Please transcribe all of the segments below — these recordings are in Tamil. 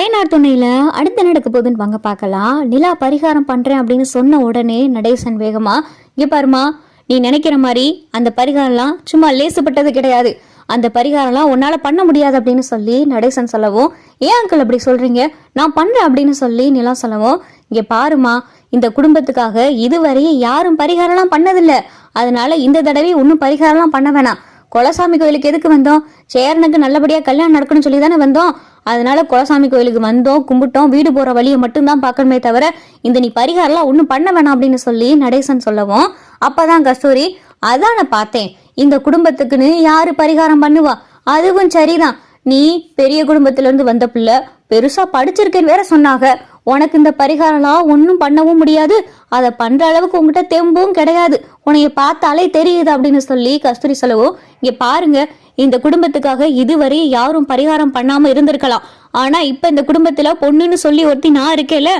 அயனார் துணையில அடுத்து நடக்க போகுதுன்னு வாங்க பார்க்கலாம். நிலா பரிகாரம் பண்றேன் அப்படின்னு சொன்ன உடனே நடேசன் வேகமா இங்க பாருமா நீ நினைக்கிற மாதிரி அந்த பரிகாரம்லாம் சும்மா லேசுப்பட்டது கிடையாது. அந்த பரிகாரம்லாம் உன்னால பண்ண முடியாது அப்படின்னு சொல்லி நடேசன் சொல்லவும் ஏன் அங்கிள் அப்படி சொல்றீங்க? நான் பண்றேன் அப்படின்னு சொல்லி நிலா சொல்லவும் இங்க பாருமா இந்த குடும்பத்துக்காக இதுவரையும் யாரும் பரிகாரம்லாம் பண்ணதில்ல. அதனால இந்த தடவை ஒன்றும் பரிகாரம்லாம் பண்ண வேணாம். குலசாமி கோயிலுக்கு எதுக்கு வந்தோம்? சேரனுக்கு நல்லபடியா கல்யாணம் நடக்கணும்னு சொல்லி தானே வந்தோம். அதனால குலசாமி கோயிலுக்கு வந்தோம் கும்பிட்டோம் வீடு போற வழியை மட்டும்தான் பார்க்கணுமே தவிர இந்த நீ பரிகாரம்லாம் ஒன்றும் பண்ண வேணாம் அப்படின்னு சொல்லி நடேசன் சொல்லவும் அப்பதான் கஸ்தூரி அதான் நான் பார்த்தேன். இந்த குடும்பத்துக்குன்னு யாரு பரிகாரம் பண்ணுவா? அதுவும் சரிதான். நீ பெரிய குடும்பத்துல இருந்து வந்த பிள்ளை பெருசா படிச்சிருக்கேன்னு வேற சொன்னாங்க. உனக்கு இந்த பரிகாரம்லாம் ஒன்றும் பண்ணவும் முடியாது. அதை பண்ற அளவுக்கு உங்ககிட்ட தெம்பும் கிடையாது. உனைய பார்த்தாலே தெரியுது அப்படின்னு சொல்லி கஸ்தூரி சொல்லவும் இங்க பாருங்க இந்த குடும்பத்துக்காக இதுவரை யாரும் பரிகாரம் பண்ணாம இருந்திருக்கலாம். ஆனா இப்ப இந்த குடும்பத்துல பொண்ணுன்னு சொல்லி ஒருத்தி நான் இருக்கேல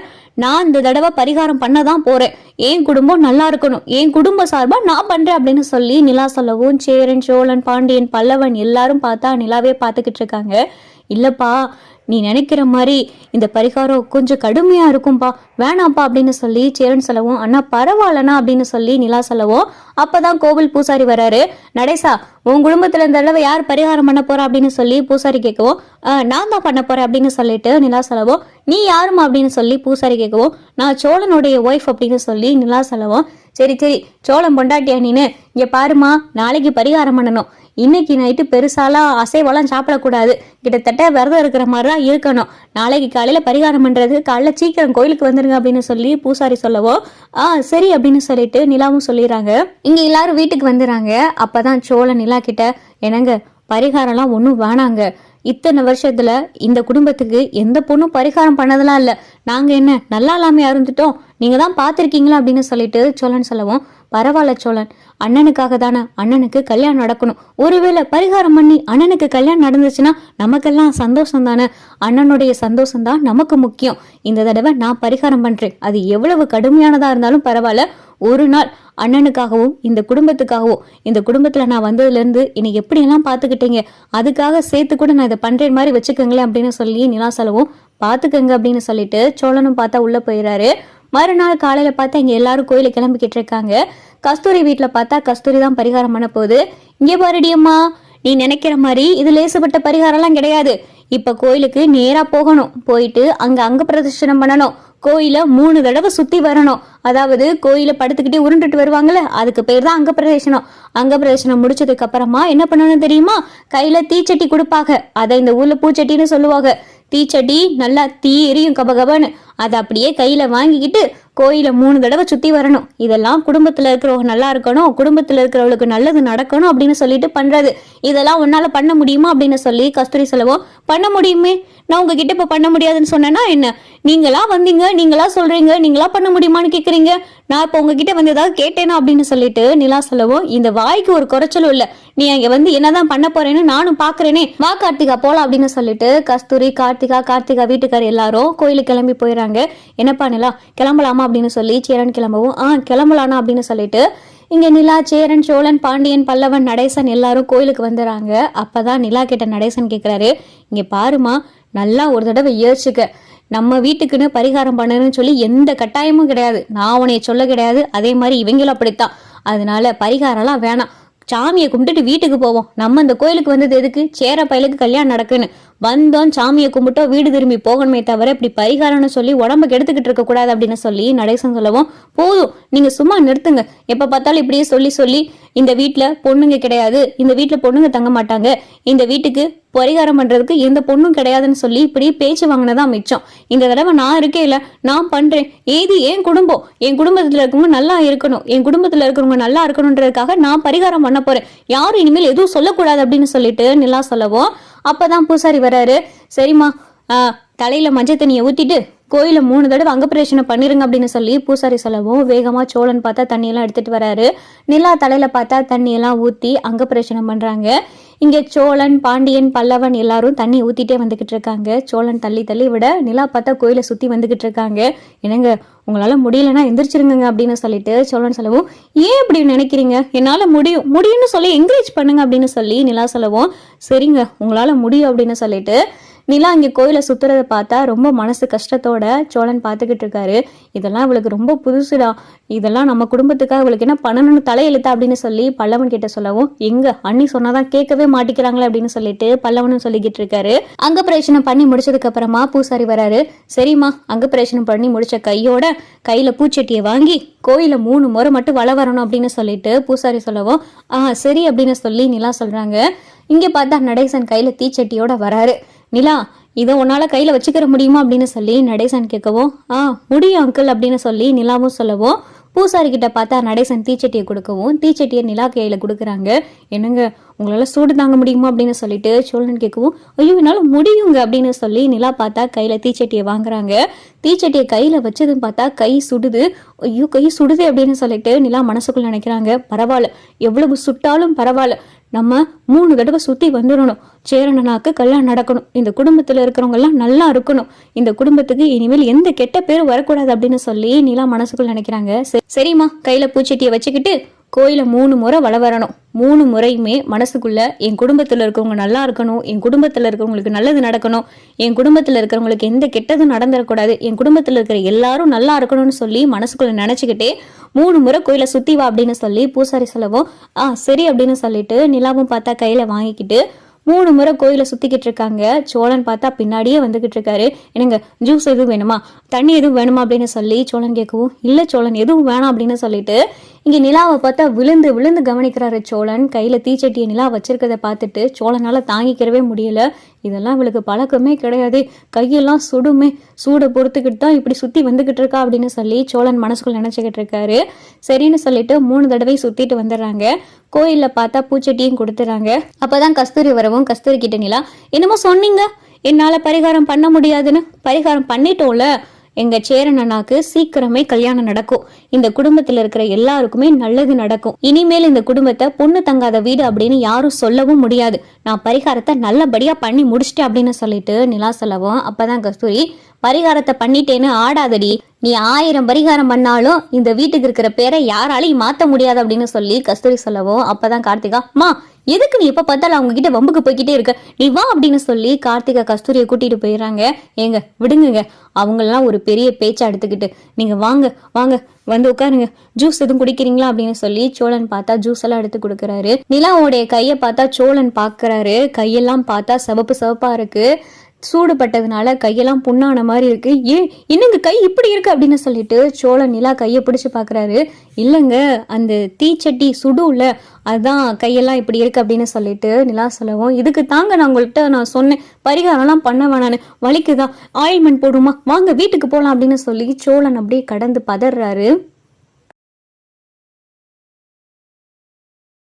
நான் இந்த தடவை பரிகாரம் பண்ண தான் போறேன். என் குடும்பம் நல்லா இருக்கணும். என் குடும்ப சார்பா நான் பண்றேன் அப்படின்னு சொல்லி நிலா சொல்லவும் சேரன் சோழன் பாண்டியன் பல்லவன் எல்லாரும் பார்த்தா நிலாவே பார்த்துக்கிட்டு இருக்காங்க. இல்லப்பா நீ நினைக்கிற மாதிரி இந்த பரிகாரம் கொஞ்சம் கடுமையாக இருக்கும்பா. வேணாம்ப்பா அப்படின்னு சொல்லி சேரன் சொல்லவும் அண்ணா பரவாயில்லண்ணா அப்படின்னு சொல்லி நிலா சொல்லவும் அப்பதான் கோவில் பூசாரி வராரு. நடேசா உன் குடும்பத்தில் இந்த தடவை யார் பரிகாரம் பண்ண போகிறா அப்படின்னு சொல்லி பூசாரி கேட்கவும் நான் தான் பண்ண போகிறேன் அப்படின்னு சொல்லிட்டு நிலா சொல்லவும் நீ யாருமா அப்படின்னு சொல்லி பூசாரி கேட்கவும் நான் சோழனுடைய ஒய்ஃப் அப்படின்னு சொல்லி நிலா சொல்லவும் சரி சரி. சோளம் பொண்டாட்டியா நீனு? இங்கே பாருமா நாளைக்கு பரிகாரம் பண்ணணும். இன்னைக்கு நைட்டு பெருசாலாம் அசைவெல்லாம் சாப்பிடக்கூடாது. கிட்டத்தட்ட விரதம் இருக்கிற மாதிரி தான் இருக்கணும். நாளைக்கு காலையில் பரிகாரம் பண்ணுறது காலைல சீக்கிரம் கோயிலுக்கு வந்துடுங்க அப்படின்னு சொல்லி பூசாரி சொல்லவோ ஆ சரி அப்படின்னு சொல்லிட்டு நிலாவும் சொல்லிடுறாங்க. இங்கே எல்லாரும் வீட்டுக்கு வந்துடுறாங்க. அப்போ தான் சோழ நிலா கிட்ட என்னங்க பரிகாரம்லாம் ஒன்றும் வேணாங்க. இத்தனை வருஷத்துல இந்த குடும்பத்துக்கு எந்த பொண்ணும் பரிகாரம் பண்ணதெல்லாம் இல்லை. நாங்கள் என்ன நல்லா இல்லாமல் இருந்துட்டோம்? நீங்கள் தான் பார்த்துருக்கீங்களா அப்படின்னு சொல்லிட்டு சோழன் சொல்லவும் பரவாயில்ல சோழன் அண்ணனுக்காக தானே அண்ணனுக்கு கல்யாணம் நடக்கணும். ஒருவேளை பரிகாரம் பண்ணி அண்ணனுக்கு கல்யாணம் நடந்துச்சுன்னா நமக்கெல்லாம் சந்தோஷம் தானே? அண்ணனுடைய சந்தோஷம் தான் நமக்கு முக்கியம். இந்த தடவை நான் பரிகாரம் பண்ணுறேன் அது எவ்வளவு கடுமையானதாக இருந்தாலும் பரவாயில்ல. ஒரு நாள் அண்ணனுக்காகவும் இந்த குடும்பத்துக்காகவும் இந்த குடும்பத்தில் நான் வந்ததுலேருந்து என்னை எப்படியெல்லாம் பார்த்துக்கிட்டீங்க? அதுக்காக சேர்த்து கூட நான் இதை பண்ணுற மாதிரி வச்சுக்கோங்களேன் அப்படின்னு சொல்லி நிலா செலவும் பார்த்துக்கங்க அப்படின்னு சொல்லிட்டு சோழனும் பார்த்தா உள்ளே போயிடுறாரு மறுநாள் காலையில் பார்த்தா இங்கே எல்லாரும் கோயிலுக்கு கிளம்பிக்கிட்டு இருக்காங்க. கஸ்தூரி வீட்டில் பார்த்தா கஸ்தூரி தான் பரிகாரம் பண்ண போகுது. இங்கே பாருடியம்மா நீ நினைக்கிற மாதிரி இது லேசுப்பட்ட பரிகாரம்லாம் கிடையாது. இப்போ கோயிலுக்கு நேராக போகணும். போயிட்டு அங்கே அங்க பிரதர்ஷனம் பண்ணணும். கோயிலை மூணு தடவை சுத்தி வரணும். அதாவது கோயில படுத்துக்கிட்டே உருண்டுட்டு வருவாங்களே அதுக்கு பேர் தான் அங்க பிரதேசனம் அங்க பிரதேசனம் முடிச்சதுக்கு அப்புறமா என்ன பண்ணணும் தெரியுமா? கையில தீச்சட்டி கொடுப்பாங்க. அதை இந்த ஊர்ல பூச்சட்டின்னு சொல்லுவாங்க. தீச்சட்டி நல்லா தீ எரியும் கபகபன்னு அதை அப்படியே கையில வாங்கிக்கிட்டு கோயிலை மூணு தடவை சுற்றி வரணும். இதெல்லாம் குடும்பத்தில் இருக்கிறவங்க நல்லா இருக்கணும் குடும்பத்தில் இருக்கிறவங்களுக்கு நல்லது நடக்கணும் அப்படின்னு சொல்லிட்டு பண்ணுறது இதெல்லாம் உன்னால் பண்ண முடியுமா அப்படின்னு சொல்லி கஸ்தூரி செலவும் பண்ண முடியுமே. நான் உங்ககிட்ட இப்போ பண்ண முடியாதுன்னு சொன்னேன்னா என்ன? நீங்களா வந்தீங்க நீங்களா சொல்கிறீங்க நீங்களா பண்ண முடியுமான்னு கேட்குறீங்க நான் இப்போ உங்ககிட்ட வந்து ஏதாவது கேட்டேனா அப்படின்னு சொல்லிட்டு நிலா சொல்லவும் இந்த வாய்க்கு ஒரு குறைச்சலும் இல்லை. நீ அங்கே வந்து என்னதான் பண்ண போறேன்னு நானும் பார்க்குறேனே வா கார்த்திகா போகலாம் அப்படின்னு சொல்லிட்டு கஸ்தூரி கார்த்திகா கார்த்திகா வீட்டுக்கார் எல்லாரும் கோயிலுக்கு கிளம்பி போயிடறாங்க என்னப்பா நிலா கிளம்பலாமா அப்படின்னு சொல்லி சேரன் கிளம்பவும் ஆ கிளம்பலானா அப்படின்னு சொல்லிட்டு இங்கே நிலா சேரன் சோழன் பாண்டியன் பல்லவன் நடேசன் எல்லாரும் கோயிலுக்கு வந்துடுறாங்க அப்பதான் நிலா கிட்ட நடேசன் கேட்குறாரு இங்கே பாருமா நல்லா ஒரு தடவை யோசிச்சுக்க. நம்ம வீட்டுக்குன்னு பரிகாரம் பண்ணணும்னு சொல்லி எந்த கட்டாயமும் கிடையாது. நான் உனைய சொல்ல கிடையாது. அதே மாதிரி இவங்களும் அப்படித்தான். அதனால பரிகாரம்லாம் வேணாம். சாமியை கும்பிட்டுட்டு வீட்டுக்கு போவோம். நம்ம இந்த கோயிலுக்கு வந்தது எதுக்கு? சேர பயலுக்கு கல்யாணம் நடக்குன்னு. வந்தோம் சாமியை கும்பிட்டோம் வீடு திரும்பி போகணுமே தவிர இப்படி பரிகாரம்னு சொல்லி உடம்ப கெடுத்துக்கிட்டு இருக்க கூடாது அப்படின்னு சொல்லி நடேசன் சொல்லவும் போதும் நீங்க சும்மா நிறுத்துங்க. எப்ப பார்த்தாலும் இப்படியே சொல்லி சொல்லி இந்த வீட்டில் பொண்ணுங்க கிடையாது. இந்த வீட்டில் பொண்ணுங்க தங்க மாட்டாங்க. இந்த வீட்டுக்கு பரிகாரம் பண்றதுக்கு எந்த பொண்ணும் கிடையாதுன்னு சொல்லி இப்படி பேச்சு வாங்கினதான் மிச்சம். இந்த தடவை நான் இருக்கே இல்லை நான் பண்றேன். ஏது என் குடும்பம்? என் குடும்பத்துல இருக்கவங்க நல்லா இருக்கணும். என் குடும்பத்துல இருக்கிறவங்க நல்லா இருக்கணுன்றதுக்காக நான் பரிகாரம் பண்ண போறேன். யாரும் இனிமேல் எதுவும் சொல்லக்கூடாது அப்படின்னு சொல்லிட்டு நிலா சொல்லவும் அப்பதான் பூசாரி வராரு. சரிம்மா தலையில மஞ்சள் தண்ணியை ஊத்திட்டு கோயில மூணு தடவை அங்கப்பிரேஷனை பண்ணிருங்க அப்படின்னு சொல்லி பூசாரி சொல்லவும் வேகமா சோழன் பார்த்தா தண்ணியெல்லாம் எடுத்துட்டு வராரு. நிலா தலையில பார்த்தா தண்ணியெல்லாம் ஊத்தி அங்கப்பிரேஷனை பண்றாங்க. இங்கே சோழன் பாண்டியன் பல்லவன் எல்லாரும் தண்ணி ஊத்திட்டே வந்துகிட்டு இருக்காங்க. சோழன் தள்ளி தள்ளி விட நிலா பார்த்தா கோயிலை சுத்தி வந்துகிட்டு இருக்காங்க. என்னங்க உங்களால முடியலன்னா எந்திரிச்சிருங்க அப்படின்னு சொல்லிட்டு சோழன் சொல்லவும் ஏன் இப்படி நினைக்கிறீங்க? என்னால முடியும் முடியும்னு சொல்லி என்கரேஜ் பண்ணுங்க அப்படின்னு சொல்லி நிலா சொல்லவும் சரிங்க உங்களால முடியும் அப்படின்னு சொல்லிட்டு நிலா இங்கே கோயிலை சுத்துறதை பார்த்தா ரொம்ப மனசு கஷ்டத்தோட சோழன் பார்த்துக்கிட்டு இருக்காரு. இதெல்லாம் இவளுக்கு ரொம்ப புதுசுடா. இதெல்லாம் நம்ம குடும்பத்துக்காக இவளுக்கு என்ன பண்ணணும்னு தலையெழுத்தா அப்படின்னு சொல்லி பல்லவன் கிட்ட சொல்லவும் எங்க அண்ணி சொன்னாதான் கேட்கவே மாட்டிக்கிறாங்களே அப்படின்னு சொல்லிட்டு பல்லவனும் சொல்லிக்கிட்டு இருக்காரு. அங்க பிரச்சனை பண்ணி முடிச்சதுக்கு அப்புறமா பூசாரி வராரு. சரிம்மா அங்க பிரச்சனை பண்ணி முடிச்ச கையோட கையில பூச்செட்டியை வாங்கி கோயில மூணு முறை மட்டும் வள வரணும் அப்படின்னு சொல்லிட்டு பூசாரி சொல்லவும் ஆ சரி அப்படின்னு சொல்லி நிலா சொல்றாங்க. இங்க பார்த்தா நடேசன் கையில தீச்சட்டியோட வராரு. நிலா இதை உன்னால் கையில் வச்சுக்கிற முடியுமா அப்படின்னு சொல்லி நடேசன் கேட்கவும் ஆ முடியும் அங்கிள் அப்படின்னு சொல்லி நிலாவும் சொல்லவும் பூசாரி கிட்ட பார்த்தா நடேசன் தீச்சட்டியை கொடுக்கவும் தீச்சட்டியை நிலா கையில் கொடுக்குறாங்க. என்னங்க உங்களால் சூடு தாங்க முடியுமா அப்படின்னு சொல்லிட்டு சோழன் கேட்கவும் ஐயோ என்னால் முடியுங்க அப்படின்னு சொல்லி நிலா பார்த்தா கையில் தீச்சட்டியை வாங்குறாங்க. தீச்சட்டியை கையில் வச்சதும் பார்த்தா கை சுடுது. ஐயோ கை சுடுது அப்படின்னு சொல்லிட்டு நிலா மனசுக்குள்ள நினைக்கிறாங்க. பரவாயில்ல எவ்வளவு சுட்டாலும் பரவாயில்ல. நம்ம மூணு தடவை சுத்தி வந்துடணும். சேரணனாக்கு கல்யாணம் நடக்கணும். இந்த குடும்பத்துல இருக்கிறவங்க எல்லாம் நல்லா இருக்கணும். இந்த குடும்பத்துக்கு இனிமேல் எந்த கெட்ட பேரும் வரக்கூடாது அப்படின்னு சொல்லி நிலா மனசுக்குள்ள நினைக்கிறாங்க. சரிம்மா கையில பூச்செட்டியை வச்சுக்கிட்டு கோயிலை மூணு முறை வள வரணும். மூணு முறையுமே மனசுக்குள்ள என் குடும்பத்தில் இருக்கவங்க நல்லா இருக்கணும் என் குடும்பத்தில் இருக்கிறவங்களுக்கு நல்லது நடக்கணும் என் குடும்பத்தில் இருக்கிறவங்களுக்கு எந்த கெட்டதும் நடந்துடக்கூடாது என் குடும்பத்தில் இருக்கிற எல்லாரும் நல்லா இருக்கணும்னு சொல்லி மனசுக்குள்ள நினச்சிக்கிட்டே மூணு முறை கோயிலை சுற்றி வா அப்படின்னு சொல்லி பூசாரி சொல்லவும் ஆ சரி அப்படின்னு சொல்லிட்டு நிலாவும் பார்த்தா கையில் வாங்கிக்கிட்டு மூணு முறை கோயிலை சுற்றிக்கிட்டு இருக்காங்க. சோழன் பார்த்தா பின்னாடியே வந்துக்கிட்டு இருக்காரு. என்னங்க ஜூஸ் எதுவும் வேணுமா? தண்ணி எதுவும் வேணுமா? அப்படின்னு சொல்லி சோழன் கேட்கவும் இல்லை சோழன் எதுவும் வேணாம் அப்படின்னு சொல்லிட்டு இங்கே நிலாவை பார்த்தா விழுந்து விழுந்து கவனிக்கிறாரு சோழன். கையில் தீச்சட்டியை நிலா வச்சிருக்கத பார்த்துட்டு சோழனால் தாங்கிக்கிறவே முடியல. இதெல்லாம் இவளுக்கு பழக்கமே கிடையாது. கையெல்லாம் சுடுமே சூடை பொறுத்துக்கிட்டு தான் இப்படி சுற்றி வந்துக்கிட்டு இருக்கா அப்படின்னு சொல்லி சோழன் மனசுக்குள்ள நினச்சிக்கிட்டு இருக்காரு. சரின்னு சொல்லிட்டு மூணு தடவை சுற்றிட்டு வந்துடுறாங்க. கோயிலில் பார்த்தா பூச்செட்டியும் கொடுத்துறாங்க. அப்பதான் கஸ்தூரி வரவும் கஸ்தூரி கிட்ட நிலா என்னமோ சொன்னீங்க. என்னால் பரிகாரம் பண்ண முடியாதுன்னு. பரிகாரம் பண்ணிட்டோம்ல. எங்க சேரனனாக்கு சீக்கிரமே கல்யாணம் நடக்கும். இந்த குடும்பத்துல இருக்கிற எல்லாருக்குமே நல்லது நடக்கும். இனிமேல் இந்த குடும்பத்தை பொண்ணு தங்காத வீடு அப்படின்னு யாரும் சொல்லவும் முடியாது. நான் பரிகாரத்தை நல்லபடியா பண்ணி முடிச்சிட்டேன் அப்படின்னு சொல்லிட்டு நிலா சொல்லவும் அப்பதான் கஸ்தூரி பரிகாரத்தை பண்ணிட்டேன்னு ஆடாதடி. நீ ஆயிரம் பரிகாரம் பண்ணாலும் இந்த வீட்டுக்கு இருக்கிற பேரை யாராலையும் மாத்த முடியாது அப்படின்னு சொல்லி கஸ்தூரி சொல்லவும் அப்பதான் கார்த்திகா மா எதுக்கு நீ எப்போ பார்த்தாலும் அவங்க கிட்ட வம்புக்கு போய்கிட்டே இருக்க? நீ வா அப்படின்னு சொல்லி கார்த்திகா கஸ்தூரியை கூட்டிட்டு போயிடுறாங்க. ஏங்க விடுங்க அவங்களெல்லாம் ஒரு பெரிய பேச்சா எடுத்துக்கிட்டு நீங்க வாங்க வாங்க வந்து உட்காருங்க. ஜூஸ் எதுவும் குடிக்கிறீங்களா? அப்படின்னு சொல்லி சோழன் பார்த்தா ஜூஸ் எல்லாம் எடுத்து கொடுக்குறாரு. நிலாவோடைய கையை பார்த்தா சோழன் பாக்குறாரு. கையெல்லாம் பார்த்தா சிவப்பு சிவப்பா இருக்கு. சூடுபட்டதுனால கையெல்லாம் புண்ணான மாதிரி இருக்கு. ஏ என்னங்க கை இப்படி இருக்கு அப்படின்னு சொல்லிட்டு சோழன் நிலா கையை பிடிச்சு பார்க்குறாரு. இல்லைங்க அந்த தீச்சட்டி சுடுல அதுதான் கையெல்லாம் இப்படி இருக்கு அப்படின்னு சொல்லிட்டு நிலா சொல்லவும் இதுக்கு தாங்க நான் உங்கள்கிட்ட நான் சொன்னேன். பரிகாரம்லாம் பண்ண வேணான்னு வலிக்குதா? ஆயில்மெண்ட் போடுமா? வாங்க வீட்டுக்கு போகலாம் அப்படின்னு சொல்லி சோழன் அப்படியே கடந்து பதறாரு.